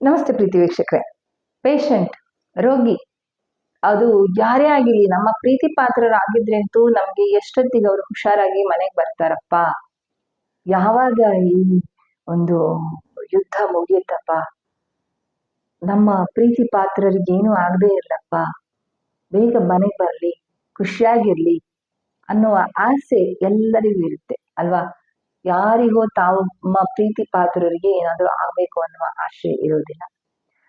ನಮಸ್ತೆ ಪ್ರೀತಿ ವೀಕ್ಷಕರೇ. ಪೇಷಂಟ್ ರೋಗಿ, ಅದು ಯಾರೇ ಆಗಿರಲಿ, ನಮ್ಮ ಪ್ರೀತಿ ಪಾತ್ರರಾಗಿದ್ರೆ ಅಂತೂ ನಮ್ಗೆ ಎಷ್ಟೊತ್ತಿಗೆ ಅವ್ರು ಹುಷಾರಾಗಿ ಮನೆಗೆ ಬರ್ತಾರಪ್ಪ? ಯಾವಾಗ ಈ ಒಂದು ಯುದ್ಧ ಮುಗಿಯುತ್ತಪ್ಪ? ನಮ್ಮ ಪ್ರೀತಿ ಪಾತ್ರರಿಗೆ ಏನು ಆಗದೆ ಇರ್ಲಪ್ಪ? ಬೇಗ ಮನೆಗೆ ಬರಲಿ, ಖುಷಿಯಾಗಿರ್ಲಿ ಅನ್ನುವ ಆಸೆ ಎಲ್ಲರಿಗೂ ಇರುತ್ತೆ, ಅಲ್ವಾ? ಯಾರಿಗೋ ತಾವು ಪ್ರೀತಿ ಪಾತ್ರರಿಗೆ ಏನಾದರೂ ಆಗ್ಬೇಕು ಅನ್ನುವ ಆಶೆ ಇರೋದಿಲ್ಲ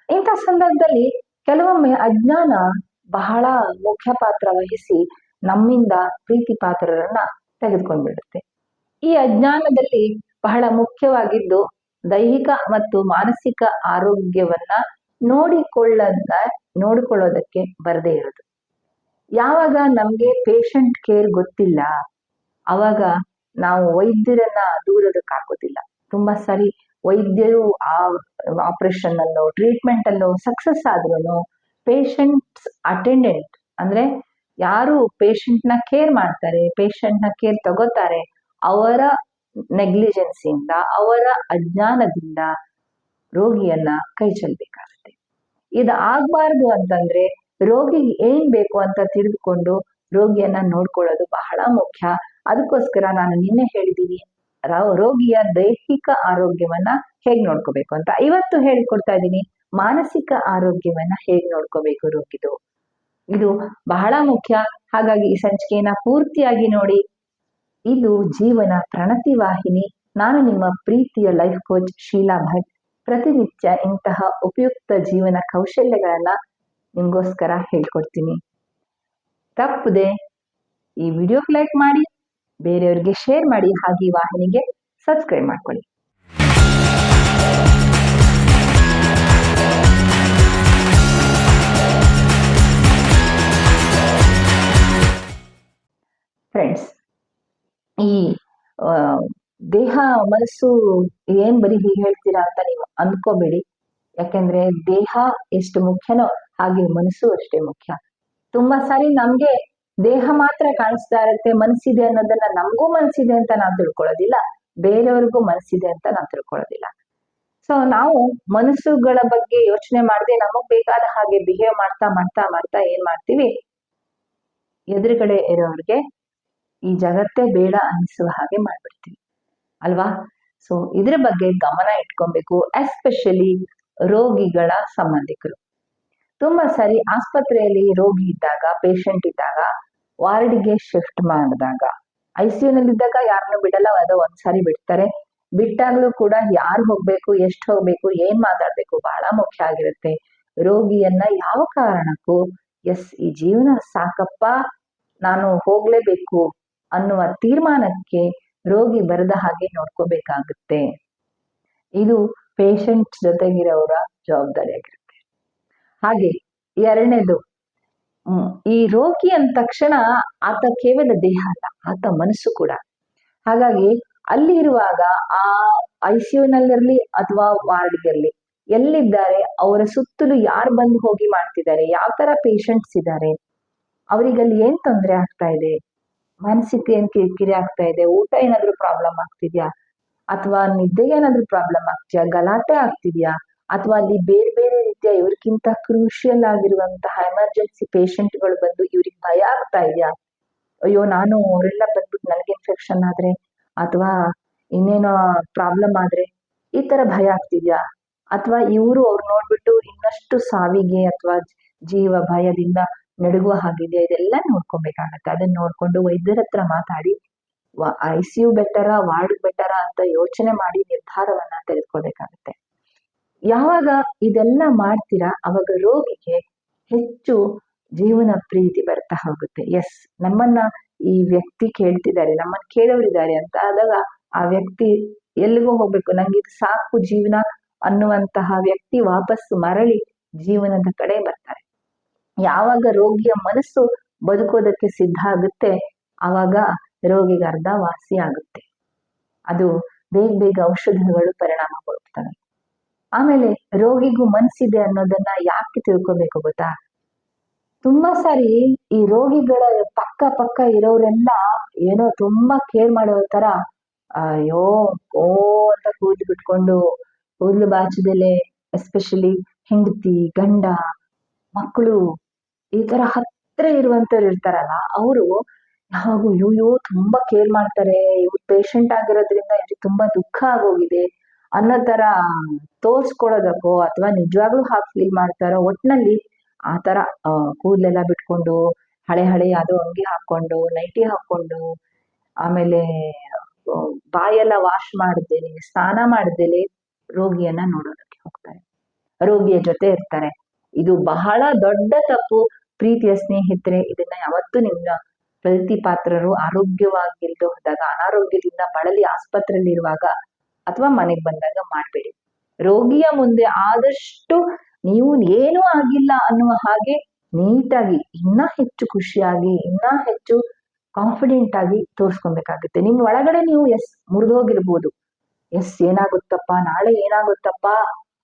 ಇಂಥ ಸಂದರ್ಭದಲ್ಲಿ ಕೆಲವೊಮ್ಮೆ ಅಜ್ಞಾನ ಬಹಳ ಮುಖ್ಯ ಪಾತ್ರ ವಹಿಸಿ ನಮ್ಮಿಂದ ಪ್ರೀತಿ ಪಾತ್ರರನ್ನ ತೆಗೆದುಕೊಂಡ್ಬಿಡುತ್ತೆ. ಈ ಅಜ್ಞಾನದಲ್ಲಿ ಬಹಳ ಮುಖ್ಯವಾಗಿದ್ದು ದೈಹಿಕ ಮತ್ತು ಮಾನಸಿಕ ಆರೋಗ್ಯವನ್ನ ನೋಡಿಕೊಳ್ಳದ, ನೋಡಿಕೊಳ್ಳೋದಕ್ಕೆ ಬರದೇ ಇರೋದು ಯಾವಾಗ ನಮ್ಗೆ ಪೇಷಂಟ್ ಕೇರ್ ಗೊತ್ತಿಲ್ಲ, ಅವಾಗ ನಾವು ವೈದ್ಯರನ್ನ ದೂರೋದಕ್ಕಾಗೋದಿಲ್ಲ ತುಂಬಾ ಸರಿ ವೈದ್ಯರು ಆ ಆಪರೇಷನ್ ಅಲ್ಲೋ ಟ್ರೀಟ್ಮೆಂಟ್ ಅಲ್ಲೋ ಸಕ್ಸಸ್ ಆದ್ರೂ ಪೇಷಂಟ್ಸ್ ಅಟೆಂಡೆಂಟ್ ಅಂದ್ರೆ ಯಾರು ಪೇಷಂಟ್ನ ಕೇರ್ ಮಾಡ್ತಾರೆ ಪೇಷಂಟ್ನ ಕೇರ್ ತಗೋತಾರೆ ಅವರ ನೆಗ್ಲಿಜೆನ್ಸಿಯಿಂದ ಅವರ ಅಜ್ಞಾನದಿಂದ ರೋಗಿಯನ್ನ ಕೈ ಚೆಲ್ಬೇಕಾಗುತ್ತೆ. ಇದು ಆಗ್ಬಾರ್ದು ಅಂತಂದ್ರೆ ರೋಗಿಗೆ ಏನ್ ಬೇಕು ಅಂತ ತಿಳಿದುಕೊಂಡು ರೋಗಿಯನ್ನ ನೋಡ್ಕೊಳ್ಳೋದು ಬಹಳ ಮುಖ್ಯ. ಅದಕ್ಕೋಸ್ಕರ ನಾನು ನಿನ್ನೆ ಹೇಳಿದ್ದೀನಿ ರೋಗಿಯ ದೈಹಿಕ ಆರೋಗ್ಯವನ್ನ ಹೇಗ್ ನೋಡ್ಕೋಬೇಕು ಅಂತ. ಇವತ್ತು ಹೇಳ್ಕೊಡ್ತಾ ಇದ್ದೀನಿ, ಮಾನಸಿಕ ಆರೋಗ್ಯವನ್ನ ಹೇಗ್ ನೋಡ್ಕೋಬೇಕು ರೋಗಿದು. ಇದು ಬಹಳ ಮುಖ್ಯ. ಹಾಗಾಗಿ ಈ ಸಂಚಿಕೆಯನ್ನ ಪೂರ್ತಿಯಾಗಿ ನೋಡಿ. ಇದು ಜೀವನ ಪ್ರಣತಿ ವಾಹಿನಿ. ನಾನು ನಿಮ್ಮ ಪ್ರೀತಿಯ ಲೈಫ್ ಕೋಚ್ ಶೀಲಾ ಭಟ್. ಪ್ರತಿನಿತ್ಯ ಇಂತಹ ಉಪಯುಕ್ತ ಜೀವನ ಕೌಶಲ್ಯಗಳನ್ನ ನಿಮ್ಗೋಸ್ಕರ ಹೇಳ್ಕೊಡ್ತೀನಿ. ತಪ್ಪದೆ ಈ ವಿಡಿಯೋ ಲೈಕ್ ಮಾಡಿ ಬೇರೆಯವರಿಗೆ ಶೇರ್ ಮಾಡಿ, ಹಾಗೆ ವಾಹಿನಿಗೆ ಸಬ್ಸ್ಕ್ರೈಬ್ ಮಾಡ್ಕೊಳ್ಳಿ. ಫ್ರೆಂಡ್ಸ್ ಈ ದೇಹ, ಮನಸ್ಸು ಏನ್ ಬರೀ ಹೀಗೆ ಹೇಳ್ತೀರಾ ಅಂತ ನೀವು ಅನ್ಕೋಬೇಡಿ ಯಾಕೆಂದ್ರೆ ದೇಹ ಎಷ್ಟು ಮುಖ್ಯನೋ ಹಾಗೆ ಮನಸ್ಸು ಅಷ್ಟೇ ಮುಖ್ಯ. ತುಂಬಾ ಸಾರಿ ನಮ್ಗೆ ದೇಹ ಮಾತ್ರ ಕಾಣಿಸ್ತಾ ಇರುತ್ತೆ ಮನಸ್ಸಿದೆ ಅನ್ನೋದನ್ನ ನಮಗೂ ಮನಸ್ಸಿದೆ ಅಂತ ನಾವು ತಿಳ್ಕೊಳ್ಳೋದಿಲ್ಲ. ಬೇರೆಯವ್ರಿಗೂ ಮನಸ್ಸಿದೆ ಅಂತ ನಾವು ತಿಳ್ಕೊಳ್ಳೋದಿಲ್ಲ. ಸೊ ನಾವು ಮನಸ್ಸುಗಳ ಬಗ್ಗೆ ಯೋಚನೆ ಮಾಡದೆ ನಮಗ್ ಬೇಕಾದ ಹಾಗೆ ಬಿಹೇವ್ ಮಾಡ್ತಾ ಮಾಡ್ತಾ ಮಾಡ್ತಾ ಏನ್ ಮಾಡ್ತೀವಿ? ಎದುರುಗಡೆ ಇರೋರಿಗೆ ಈ ಜಗತ್ತೇ ಬೇಡ ಅನಿಸುವ ಹಾಗೆ ಮಾಡ್ಬಿಡ್ತೀವಿ. ಅಲ್ವಾ? ಸೊ ಇದ್ರ ಬಗ್ಗೆ ಗಮನ ಇಟ್ಕೊಬೇಕು ಎಸ್ಪೆಷಲಿ ರೋಗಿಗಳ ಸಂಬಂಧಿಕರು. ತುಂಬಾ ಸರಿ ಆಸ್ಪತ್ರೆಯಲ್ಲಿ ರೋಗಿ ಇದ್ದಾಗ ಪೇಷಂಟ್ ಇದ್ದಾಗ ವಾರ್ಡ್ಗೆ ಶಿಫ್ಟ್ ಮಾಡಿದಾಗ. ಐ ಸಿ ಇದ್ದಾಗ ಯಾರನ್ನು ಬಿಡಲ್ಲ, ಅದು ಒಂದ್ಸಾರಿ ಬಿಡ್ತಾರೆ. ಬಿಟ್ಟಾಗ್ಲೂ ಕೂಡ ಯಾರು ಹೋಗ್ಬೇಕು, ಎಷ್ಟು ಹೋಗ್ಬೇಕು, ಏನ್ ಮಾತಾಡ್ಬೇಕು ಬಹಳ ಮುಖ್ಯ ಆಗಿರುತ್ತೆ. ರೋಗಿಯನ್ನ ಯಾವ ಕಾರಣಕ್ಕೂ, ಎಸ್, ಈ ಜೀವನ ಸಾಕಪ್ಪ, ನಾನು ಹೋಗ್ಲೇಬೇಕು ಅನ್ನುವ ತೀರ್ಮಾನಕ್ಕೆ ರೋಗಿ ಬರದ ಹಾಗೆ ನೋಡ್ಕೋಬೇಕಾಗುತ್ತೆ. ಇದು ಪೇಷಂಟ್ ಜೊತೆಗಿರೋರ ಜವಾಬ್ದಾರಿ ಆಗಿರುತ್ತೆ ಹಾಗೆ ಎರಡನೇದು ಈ ರೋಗಿ ಅಂದ ತಕ್ಷಣ ಆತ ಕೇವಲ ದೇಹ ಅಲ್ಲ, ಆತ ಮನಸ್ಸು ಕೂಡ. ಹಾಗಾಗಿ ಅಲ್ಲಿ ಇರುವಾಗ ಆ ಐ ಸಿ ನಲ್ಲಿರ್ಲಿ ಅಥವಾ ವಾರ್ಡ್ಗಿರಲಿ ಎಲ್ಲಿದ್ದಾರೆ, ಅವರ ಸುತ್ತಲೂ ಯಾರು ಬಂದು ಹೋಗಿ ಮಾಡ್ತಿದ್ದಾರೆ, ಯಾವ ತರ ಪೇಷಂಟ್ಸ್ ಇದ್ದಾರೆ, ಅವರಿಗಲ್ಲಿ ಏನ್ ತೊಂದರೆ ಆಗ್ತಾ ಇದೆ ಮಾನಸಿಕ ಏನ್ ಕಿರಿಕಿರಿ ಆಗ್ತಾ ಇದೆ, ಊಟ ಏನಾದ್ರೂ ಪ್ರಾಬ್ಲಮ್ ಆಗ್ತಿದ್ಯಾ, ಅಥವಾ ನಿದ್ದೆಗೆ ಏನಾದ್ರೂ ಪ್ರಾಬ್ಲಮ್ ಆಗ್ತಿದ್ಯಾ, ಗಲಾಟೆ ಆಗ್ತಿದ್ಯಾ, ಅಥವಾ ಅಲ್ಲಿ ಬೇರೆ ಬೇರೆ ರೀತಿಯ ಇವ್ರಿಗಿಂತ ಕ್ರೂಷಿಯಲ್ ಆಗಿರುವಂತಹ ಎಮರ್ಜೆನ್ಸಿ ಗಳು ಬಂದು ಇವ್ರಿಗೆ ಭಯ ಆಗ್ತಾ ಇದೆಯಾ? ಅಯ್ಯೋ, ನಾನು ಅವರೆಲ್ಲ ಬಂದ್ಬಿಟ್ಟು ನನಗೆ ಇನ್ಫೆಕ್ಷನ್ ಆದ್ರೆ ಅಥವಾ ಇನ್ನೇನೋ ಪ್ರಾಬ್ಲಮ್ ಆದ್ರೆ ಈ ತರ ಭಯ ಆಗ್ತಿದ್ಯಾ? ಅಥವಾ ಇವರು ಅವ್ರು ನೋಡ್ಬಿಟ್ಟು ಇನ್ನಷ್ಟು ಸಾವಿಗೆ ಅಥವಾ ಜೀವ ಭಯದಿಂದ ನಡುಗುವ ಹಾಗಿದೆಯಾ? ಇದೆಲ್ಲ ನೋಡ್ಕೊಬೇಕಾಗತ್ತೆ. ಅದನ್ನ ನೋಡ್ಕೊಂಡು ವೈದ್ಯರ ಹತ್ರ ಮಾತಾಡಿ I C U better ward better ಅಂತ ಯೋಚನೆ ಮಾಡಿ ನಿರ್ಧಾರವನ್ನ ತೆಗೆದುಕೋಬೇಕಾಗತ್ತೆ. ಯಾವಾಗ ಇದೆಲ್ಲ ಮಾಡ್ತೀರಾ, ಅವಾಗ ರೋಗಿಗೆ ಹೆಚ್ಚು ಜೀವನ ಪ್ರೀತಿ ಬರ್ತಾ ಹೋಗುತ್ತೆ. ಎಸ್ ನಮ್ಮನ್ನ ಈ ವ್ಯಕ್ತಿ ಕೇಳ್ತಿದ್ದಾರೆ ನಮ್ಮನ್ನ ಕೇಳೋರಿದ್ದಾರೆ ಅಂತ ಆದಾಗ ಆ ವ್ಯಕ್ತಿ ಎಲ್ಲಿಗೋ ಹೋಗ್ಬೇಕು. ನಂಗೆ ಇದು ಸಾಕು ಜೀವನ ಅನ್ನುವಂತಹ ವ್ಯಕ್ತಿ ವಾಪಸ್ಸು ಮರಳಿ ಜೀವನದ ಕಡೆ ಬರ್ತಾರೆ. ಯಾವಾಗ ರೋಗಿಯ ಮನಸ್ಸು ಬದುಕೋದಕ್ಕೆ ಸಿದ್ಧ ಆಗುತ್ತೆ, ಆವಾಗ ರೋಗಿಗೆ ಅರ್ಧ ವಾಸಿ ಆಗುತ್ತೆ. ಅದು ಬೇಗ ಬೇಗ ಔಷಧಗಳು ಪರಿಣಾಮ ಕೊಡ್ತವೆ ಆಮೇಲೆ ರೋಗಿಗೂ ಮನ್ಸಿದೆ ಅನ್ನೋದನ್ನ ಯಾಕೆ ತಿಳ್ಕೊಬೇಕು ಗೊತ್ತಾ? ತುಂಬಾ ಸಾರಿ ಈ ರೋಗಿಗಳ ಪಕ್ಕ ಪಕ್ಕ ಇರೋರೆಲ್ಲ ಏನೋ ತುಂಬಾ ಕೇರ್ ಮಾಡೋ ತರ, ಅಯ್ಯೋ, ಓ ಅಂತ ಕೂದಲು ಬಿಟ್ಕೊಂಡು ಕೂದಲು ಬಾಚದಲ್ಲಿ ಎಸ್ಪೆಷಲಿ ಹೆಂಡತಿ, ಗಂಡ, ಮಕ್ಕಳು, ಈ ತರ ಹತ್ರ ಇರುವಂತವ್ರು ಇರ್ತಾರಲ್ಲ, ಅವರು ಯಾವಾಗ ಅಯ್ಯೋ ತುಂಬಾ ಕೇರ್ ಮಾಡ್ತಾರೆ, ಇವ್ರು ಪೇಷಂಟ್ ಆಗಿರೋದ್ರಿಂದ ಇವ್ರಿಗೆ ತುಂಬಾ ದುಃಖ ಆಗೋಗಿದೆ ಅನ್ನೋ ಥರ ತೋರ್ಸ್ಕೊಳೋದಕ್ಕೋ ಅಥವಾ ನಿಜವಾಗ್ಲೂ ಹಾಗೆ ಫೀಲ್ ಮಾಡ್ತಾರೋ ಒಟ್ನಲ್ಲಿ ಆ ಥರ ಕೂದಲೆಲ್ಲ ಬಿಟ್ಕೊಂಡು, ಹಳೆ ಹಳೆ ಯಾವುದೋ ಅಂಗಿ ಹಾಕೊಂಡು ನೈಟಿ ಹಾಕೊಂಡು ಆಮೇಲೆ ಬಾಯೆಲ್ಲ ವಾಶ್ ಮಾಡ್ದೇನೆ ಸ್ನಾನ ಮಾಡದೇನೆ ರೋಗಿಯನ್ನ ನೋಡೋದಕ್ಕೆ ಹೋಗ್ತಾರೆ. ರೋಗಿಯ ಜೊತೆ ಇರ್ತಾರೆ. ಇದು ಬಹಳ ದೊಡ್ಡ ತಪ್ಪು. ಪ್ರೀತಿಯ ಸ್ನೇಹಿತರೆ, ಇದನ್ನ ಯಾವತ್ತೂ ನಿಮ್ಮ ಪ್ರತಿ ಪಾತ್ರರು ಆರೋಗ್ಯವಾಗಿಲ್ದೆ ಹೋದಾಗ, ಅನಾರೋಗ್ಯದಿಂದ ಬಳಲಿ ಆಸ್ಪತ್ರೆಯಲ್ಲಿ ಇರುವಾಗ ಅಥವಾ ಮನೆಗೆ ಬಂದಾಗ ಮಾಡಬೇಡಿ. ರೋಗಿಯ ಮುಂದೆ ಆದಷ್ಟು ನೀವು ಏನೂ ಆಗಿಲ್ಲ ಅನ್ನುವ ಹಾಗೆ ನೀಟಾಗಿ, ಇನ್ನ ಹೆಚ್ಚು ಖುಷಿಯಾಗಿ, ಇನ್ನ ಹೆಚ್ಚು ಕಾನ್ಫಿಡೆಂಟ್ ಆಗಿ ತೋರಿಸ್ಕೊಬೇಕಾಗುತ್ತೆ. ನಿಮ್ ಒಳಗಡೆ ನೀವು ಎಸ್ ಮುರಿದೋಗಿರ್ಬೋದು. ಎಸ್ ಏನಾಗುತ್ತಪ್ಪ, ನಾಳೆ ಏನಾಗುತ್ತಪ್ಪ,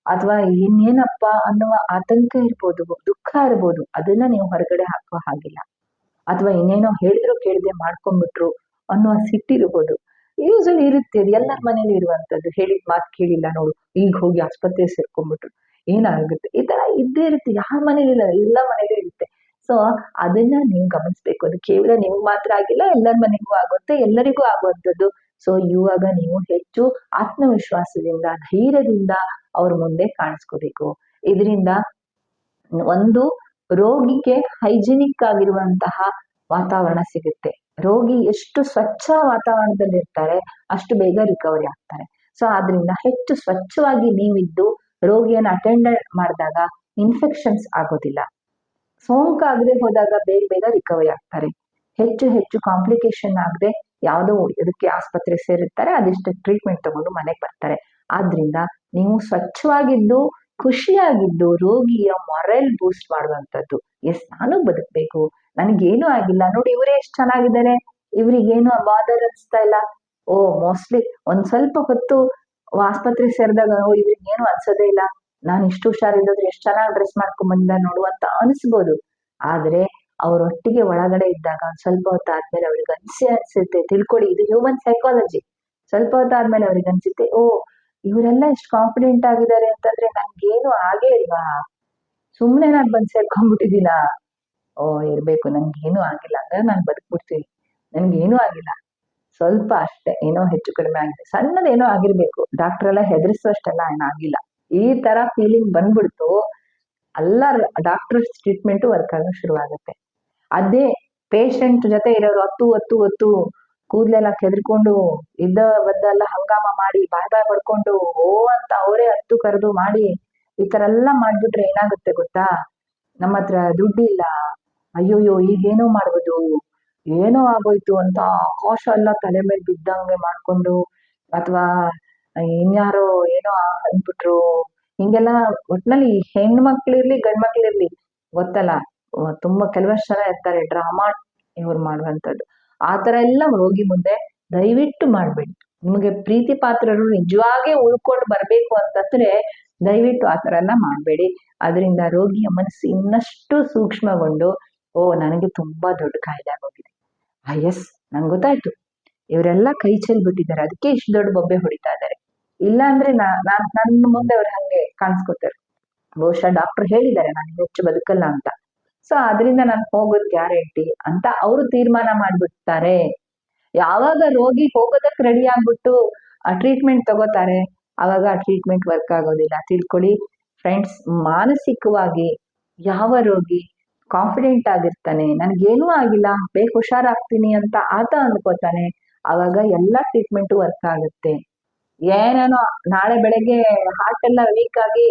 ಅಥವಾ ಇನ್ನೇನಪ್ಪ ಅನ್ನುವ ಆತಂಕ ಇರ್ಬೋದು, ದುಃಖ ಇರ್ಬೋದು, ಅದನ್ನ ನೀವು ಹೊರಗಡೆ ಹಾಕುವ ಹಾಗಿಲ್ಲ. ಅಥವಾ ಇನ್ನೇನೋ ಹೇಳಿದ್ರು ಕೇಳದೆ ಮಾಡ್ಕೊಂಡ್ಬಿಟ್ರು ಅನ್ನುವ ಸಿಟ್ಟಿರ್ಬೋದು ಯೂಸಲಿ ಇರುತ್ತೆ ಅದು, ಎಲ್ಲರ ಮನೇಲಿ ಇರುವಂತದ್ದು ಹೇಳಿದ ಮಾತು ಕೇಳಿಲ್ಲ ನೋಡು, ಈಗ ಹೋಗಿ ಆಸ್ಪತ್ರೆ ಸೇರ್ಕೊಂಡ್ಬಿಟ್ರು. ಏನಾಗುತ್ತೆ? ಈ ಥರ ಇದ್ದೇ ಇರುತ್ತೆ, ಯಾರ ಮನೇಲಿ ಇಲ್ಲ, ಎಲ್ಲ ಮನೇಲಿ ಇರುತ್ತೆ. ಸೊ ಅದನ್ನ ನೀವು ಗಮನಿಸ್ಬೇಕು. ಅದು ಕೇವಲ ನಿಮ್ಗೆ ಮಾತ್ರ ಆಗಿಲ್ಲ, ಎಲ್ಲರ ಮನೆಗೂ ಆಗುತ್ತೆ, ಎಲ್ಲರಿಗೂ ಆಗುವಂಥದ್ದು. ಸೊ ಇವಾಗ ನೀವು ಹೆಚ್ಚು ಆತ್ಮವಿಶ್ವಾಸದಿಂದ, ಧೈರ್ಯದಿಂದ ಅವ್ರ ಮುಂದೆ ಕಾಣಿಸ್ಕೋಬೇಕು. ಇದರಿಂದ ಒಂದು ರೋಗಿಗೆ ಹೈಜಿನಿಕ್ ಆಗಿರುವಂತಹ ವಾತಾವರಣ ಸಿಗುತ್ತೆ. ರೋಗಿ ಎಷ್ಟು ಸ್ವಚ್ಛ ವಾತಾವರಣದಲ್ಲಿ ಇರ್ತಾರೆ, ಅಷ್ಟು ಬೇಗ ರಿಕವರಿ ಆಗ್ತಾರೆ. ಸೊ ಆದ್ರಿಂದ ಹೆಚ್ಚು ಸ್ವಚ್ಛವಾಗಿ ನೀವಿದ್ದು ರೋಗಿಯನ್ನು ಅಟೆಂಡ್ ಮಾಡಿದಾಗ ಇನ್ಫೆಕ್ಷನ್ಸ್ ಆಗೋದಿಲ್ಲ. ಸೋಂಕಾಗದೆ ಹೋದಾಗ ಬೇಗ ಬೇಗ ರಿಕವರಿ ಆಗ್ತಾರೆ. ಹೆಚ್ಚು ಹೆಚ್ಚು ಕಾಂಪ್ಲಿಕೇಶನ್ ಆಗದೆ ಯಾವುದೋ ಇದಕ್ಕೆ ಆಸ್ಪತ್ರೆ ಸೇರಿರ್ತಾರೆ, ಅದಿಷ್ಟು ಟ್ರೀಟ್ಮೆಂಟ್ ತಗೊಂಡು ಮನೆಗೆ ಬರ್ತಾರೆ. ಆದ್ರಿಂದ ನೀವು ಸ್ವಚ್ಛವಾಗಿದ್ದು, ಖುಷಿಯಾಗಿದ್ದು ರೋಗಿಯ ಮೊರೆಲ್ ಬೂಸ್ಟ್ ಮಾಡುವಂಥದ್ದು. ಎಸ್ ನಾನು ಬದುಕಬೇಕು. ನನಗೇನು ಆಗಿಲ್ಲ. ನೋಡಿ, ಇವರೇ ಎಷ್ಟು ಚೆನ್ನಾಗಿದ್ದಾರೆ. ಇವ್ರಿಗೇನು ಬಾದರ್ ಅನ್ಸ್ತಾ ಇಲ್ಲ. ಓ ಮೋಸ್ಟ್ಲಿ ಒಂದ್ ಸ್ವಲ್ಪ ಹೊತ್ತು ಆಸ್ಪತ್ರೆ ಸೇರಿದಾಗ ಓ ಇವ್ರಿಗೇನು ಅನ್ಸೋದೇ ಇಲ್ಲ. ನಾನು ಇಷ್ಟು ಹುಷಾರಿಲ್ಲದ್ರೆ ಎಷ್ಟು ಚೆನ್ನಾಗಿ ಡ್ರೆಸ್ ಮಾಡ್ಕೊಂಡ್ ಬಂದ ನೋಡು ಅಂತ ಅನಿಸ್ಬೋದು. ಆದ್ರೆ ಅವರೊಟ್ಟಿಗೆ ಒಳಗಡೆ ಇದ್ದಾಗ ಸ್ವಲ್ಪ ಹೊತ್ತಾದ್ಮೇಲೆ ಅವ್ರಿಗೆ ಅನ್ಸಿ, ಅನ್ಸುತ್ತೆ. ತಿಳ್ಕೊಳ್ಳಿ ಇದು ಹ್ಯೂಮನ್ ಸೈಕಾಲಜಿ ಸ್ವಲ್ಪ ಹೊತ್ತು ಆದ್ಮೇಲೆ ಅವ್ರಿಗೆ ಅನ್ಸುತ್ತೆ, ಓ, ಇವರೆಲ್ಲ ಎಷ್ಟು ಕಾನ್ಫಿಡೆಂಟ್ ಆಗಿದ್ದಾರೆ ಅಂತಂದ್ರೆ ನನ್ಗೇನು ಆಗೇ ಇಲ್ವಾ? ಸುಮ್ನೆ ನಾನ್ ಬಂದ್ ಸೇರ್ಕೊಂಡ್ಬಿಟ್ಟಿದ್ದೀನ? ಓ, ಇರ್ಬೇಕು. ನನಗೇನು ಆಗಿಲ್ಲ. ಅಂದ್ರೆ ನಾನ್ ಬದುಕ್ಬಿಡ್ತೀನಿ. ನನಗೇನು ಆಗಿಲ್ಲ. ಸ್ವಲ್ಪ ಅಷ್ಟೇ. ಏನೋ ಹೆಚ್ಚು ಕಡಿಮೆ ಆಗಿದೆ. ಸಣ್ಣದೇನೋ ಆಗಿರ್ಬೇಕು. ಡಾಕ್ಟರ್ ಎಲ್ಲ ಹೆದರ್ಸುವಷ್ಟೆಲ್ಲ ಆಗಿಲ್ಲ. ಈ ತರ ಫೀಲಿಂಗ್ ಬಂದ್ಬಿಡ್ತು. ಎಲ್ಲ ಡಾಕ್ಟರ್ ಟ್ರೀಟ್ಮೆಂಟ್ ವರ್ಕ್ ಆಗೋ ಶುರುವಾಗುತ್ತೆ. ಅದೇ ಪೇಷಂಟ್ ಜೊತೆ ಇರೋರು ಹತ್ತು ಹತ್ತು ಹತ್ತು ಕೂದಲೆಲ್ಲ ಕೆದ್ರಿಕೊಂಡು ಇದ್ದ ಬದ್ದೆಲ್ಲ ಹಂಗಾಮ ಮಾಡಿ, ಬಾಯ್ ಬಾಯ್ ಪಡ್ಕೊಂಡು ಓ ಅಂತ ಅವರೇ ಹತ್ತು ಕರೆದು ಮಾಡಿ ಈ ತರ ಎಲ್ಲ ಮಾಡ್ಬಿಟ್ರೆ ಏನಾಗುತ್ತೆ ಗೊತ್ತಾ? ನಮ್ಮ ಹತ್ರ ದುಡ್ಡಿಲ್ಲ. ಅಯ್ಯೋಯ್ಯೋ, ಈಗೇನೋ ಮಾಡ್ಬೋದು ಏನೋ ಆಗೋಯ್ತು ಅಂತ ಆಕಾಶ ಎಲ್ಲ ತಲೆ ಮೇಲೆ ಬಿದ್ದಂಗೆ ಮಾಡ್ಕೊಂಡು, ಅಥವಾ ಇನ್ಯಾರೋ ಏನೋ ಅಂದ್ಬಿಟ್ರು. ಹಿಂಗೆಲ್ಲ ಒಟ್ನಲ್ಲಿ ಗಂಡ್ ಮಕ್ಳಿರ್ಲಿ ಗೊತ್ತಲ್ಲ, ತುಂಬಾ ಕೆಲವಷ್ಟು ಜನ ಇರ್ತಾರೆ, ಡ್ರಾಮಾ ಇವ್ರು ಮಾಡುವಂಥದ್ದು. ಆ ಥರ ಎಲ್ಲ ರೋಗಿ ಮುಂದೆ ದಯವಿಟ್ಟು ಮಾಡಬೇಡಿ. ನಿಮಗೆ ಪ್ರೀತಿ ಪಾತ್ರರು ನಿಜವಾಗೇ ಉಳ್ಕೊಂಡು ಬರಬೇಕು ಅಂತಂದ್ರೆ ದಯವಿಟ್ಟು ಆ ಥರ ಎಲ್ಲ ಮಾಡಬೇಡಿ. ಅದರಿಂದ ರೋಗಿಯ ಮನಸ್ಸು ಇನ್ನಷ್ಟು ಸೂಕ್ಷ್ಮಗೊಂಡು ಓ, ನನಗೆ ತುಂಬಾ ದೊಡ್ಡ ಕಾಯಿಲೆ ಆಗೋಗಿದೆ. ಆ, ಎಸ್, ನಂಗೆ ಗೊತ್ತಾಯ್ತು. ಇವರೆಲ್ಲ ಕೈ ಚೆಲ್ಬಿಟ್ಟಿದ್ದಾರೆ ಅದಕ್ಕೆ ಇಷ್ಟು ದೊಡ್ಡ ಬೊಬ್ಬೆ ಹೊಡಿತಾ ಇದ್ದಾರೆ. ಇಲ್ಲ ಅಂದ್ರೆ ನಾನ್, ನನ್ನ ಮುಂದೆ ಅವ್ರು ಹಂಗೆ ಕಾಣಿಸ್ಕೋತಾರೆ. ಬಹುಶಃ ಡಾಕ್ಟರ್ ಹೇಳಿದ್ದಾರೆ, ನಾನು ಹೆಚ್ಚು ಬದುಕಲ್ಲ ಅಂತ. ಸೊ ಅದರಿಂದ ನಾನು ಹೋಗೋದ್ ಗ್ಯಾರಂಟಿ ಅಂತ ಅವರು ತೀರ್ಮಾನ ಮಾಡಿಬಿಡ್ತಾರೆ. ಯಾವಾಗ ರೋಗಿ ಹೋಗೋದಕ್ಕೆ ರೆಡಿ ಆಗ್ಬಿಟ್ಟು, ಆ ಟ್ರೀಟ್ಮೆಂಟ್ ತಗೋತಾರೆ, ಅವಾಗ ಆ ಟ್ರೀಟ್ಮೆಂಟ್ ವರ್ಕ್ ಆಗೋದಿಲ್ಲ. ತಿಳ್ಕೊಳ್ಳಿ ಫ್ರೆಂಡ್ಸ್ ಮಾನಸಿಕವಾಗಿ ಯಾವ ರೋಗಿ ಕಾನ್ಫಿಡೆಂಟ್ ಆಗಿರ್ತಾನೆ, ನನ್ಗೇನೂ ಆಗಿಲ್ಲ, ಬೇಗ ಹುಷಾರಾಗ್ತೀನಿ ಅಂತ ಆತ ಅಂದ್ಕೋತಾನೆ. ಅವಾಗ ಎಲ್ಲ ಟ್ರೀಟ್ಮೆಂಟ್ ವರ್ಕ್ ಆಗುತ್ತೆ. ಏನೇನೋ, ನಾಳೆ ಬೆಳಗ್ಗೆ ಹಾರ್ಟ್ ಎಲ್ಲ ವೀಕ್ ಆಗಿ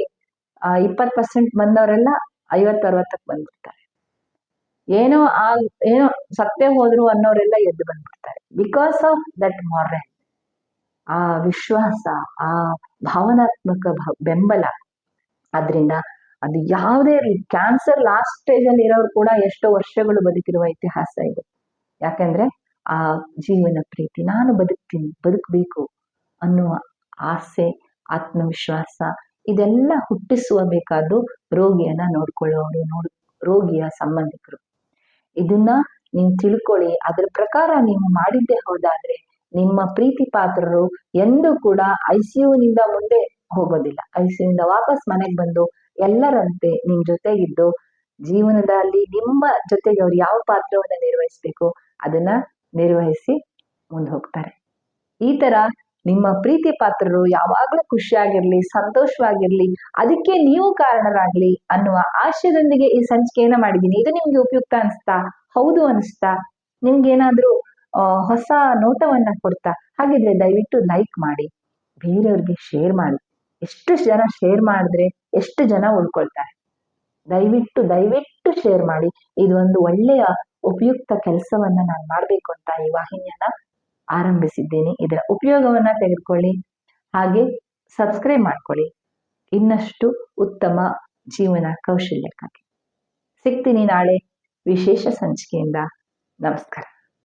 ಇಪ್ಪತ್ತು ಪರ್ಸೆಂಟ್ ಬಂದವರೆಲ್ಲ ಐವತ್ತು ಅರವತ್ತಕ್ಕೆ ಬಂದ್ಬಿಡ್ತಾರೆ. ಏನೋ ಆ ಏನೋ ಸತ್ತೇ ಹೋದ್ರು ಅನ್ನೋರೆಲ್ಲ ಎದ್ದು ಬಂದ್ಬಿಡ್ತಾರೆ. ಬಿಕಾಸ್ ಆಫ್ ದಟ್ ಮೊರೆ ಆ ವಿಶ್ವಾಸ, ಆ ಭಾವನಾತ್ಮಕ ಬೆಂಬಲ. ಅದರಿಂದ ಅದು ಯಾವುದೇ ಕ್ಯಾನ್ಸರ್ ಲಾಸ್ಟ್ ಸ್ಟೇಜ್ ಅಲ್ಲಿ ಇರೋರು ಕೂಡ ಎಷ್ಟೋ ವರ್ಷಗಳು ಬದುಕಿರುವ ಇತಿಹಾಸ ಇದೆ. ಯಾಕಂದ್ರೆ ಆ ಜೀವನ ಪ್ರೀತಿ, ನಾನು ಬದುಕ್ತೀನಿ, ಬದುಕಬೇಕು ಅನ್ನುವ ಆಸೆ, ಆತ್ಮವಿಶ್ವಾಸ, ಇದೆಲ್ಲ ಹುಟ್ಟಿಸುವ ಬೇಕಾದ್ದು ರೋಗಿಯನ್ನ ನೋಡ್ಕೊಳ್ಳೋರು, ನೋಡ್, ರೋಗಿಯ ಸಂಬಂಧಿಕರು. ಇದನ್ನ ನೀವು ತಿಳ್ಕೊಳ್ಳಿ, ಅದ್ರ ಪ್ರಕಾರ ನೀವು ಮಾಡಿದ್ದೇ ಹೋದಾದ್ರೆ ನಿಮ್ಮ ಪ್ರೀತಿ ಪಾತ್ರರು ಎಂದೂ ಕೂಡ ಐ ನಿಂದ ಮುಂದೆ ಹೋಗೋದಿಲ್ಲ. ಐಸಿಯುನಿಂದ ವಾಪಸ್ ಮನೆಗೆ ಬಂದು ಎಲ್ಲರಂತೆ ನಿಮ್ ಜೊತೆಗಿದ್ದು ಜೀವನದಲ್ಲಿ ನಿಮ್ಮ ಜೊತೆಗೆ ಅವ್ರು ಯಾವ ಪಾತ್ರವನ್ನ ನಿರ್ವಹಿಸ್ಬೇಕು ಅದನ್ನ ನಿರ್ವಹಿಸಿ ಮುಂದೆ ಹೋಗ್ತಾರೆ. ಈ ತರ ನಿಮ್ಮ ಪ್ರೀತಿ ಪಾತ್ರರು ಯಾವಾಗ್ಲೂ ಖುಷಿಯಾಗಿರ್ಲಿ, ಸಂತೋಷವಾಗಿರ್ಲಿ, ಅದಕ್ಕೆ ನೀವು ಕಾರಣರಾಗ್ಲಿ ಅನ್ನುವ ಆಶಯದೊಂದಿಗೆ ಈ ಸಂಚಿಕೆಯನ್ನ ಮಾಡಿದ್ದೀನಿ. ಇದು ನಿಮ್ಗೆ ಉಪಯುಕ್ತ ಅನಿಸ್ತಾ? ಹೌದು ಅನಿಸ್ತಾ? ನಿಮ್ಗೇನಾದ್ರೂ ಹೊಸ ನೋಟವನ್ನ ಕೊಡ್ತಾ? ಹಾಗಿದ್ರೆ ದಯವಿಟ್ಟು ಲೈಕ್ ಮಾಡಿ. ಬೇರೆಯವ್ರಿಗೆ ಶೇರ್ ಮಾಡಿ. ಎಷ್ಟು ಜನ ಶೇರ್ ಮಾಡಿದ್ರೆ ಎಷ್ಟು ಜನ ಉಳ್ಕೊಳ್ತಾರೆ? ದಯವಿಟ್ಟು ದಯವಿಟ್ಟು ಶೇರ್ ಮಾಡಿ. ಇದೊಂದು ಒಳ್ಳೆಯ ಉಪಯುಕ್ತ ಕೆಲಸವನ್ನ ನಾನು ಮಾಡ್ಬೇಕು ಅಂತ ಈ ವಾಹಿನಿಯನ್ನ ಆರಂಭಿಸಿದ್ದೇನೆ. ಇದರ ಉಪಯೋಗವನ್ನ ತೆಗೆದುಕೊಳ್ಳಿ. ಹಾಗೆ ಸಬ್ಸ್ಕ್ರೈಬ್ ಮಾಡ್ಕೊಳ್ಳಿ. ಇನ್ನಷ್ಟು ಉತ್ತಮ ಜೀವನ ಕೌಶಲ್ಯಕ್ಕಾಗಿ. ಸಿಗ್ತೀನಿ ನಾಳೆ ವಿಶೇಷ ಸಂಚಿಕೆಯಿಂದ. ನಮಸ್ಕಾರ.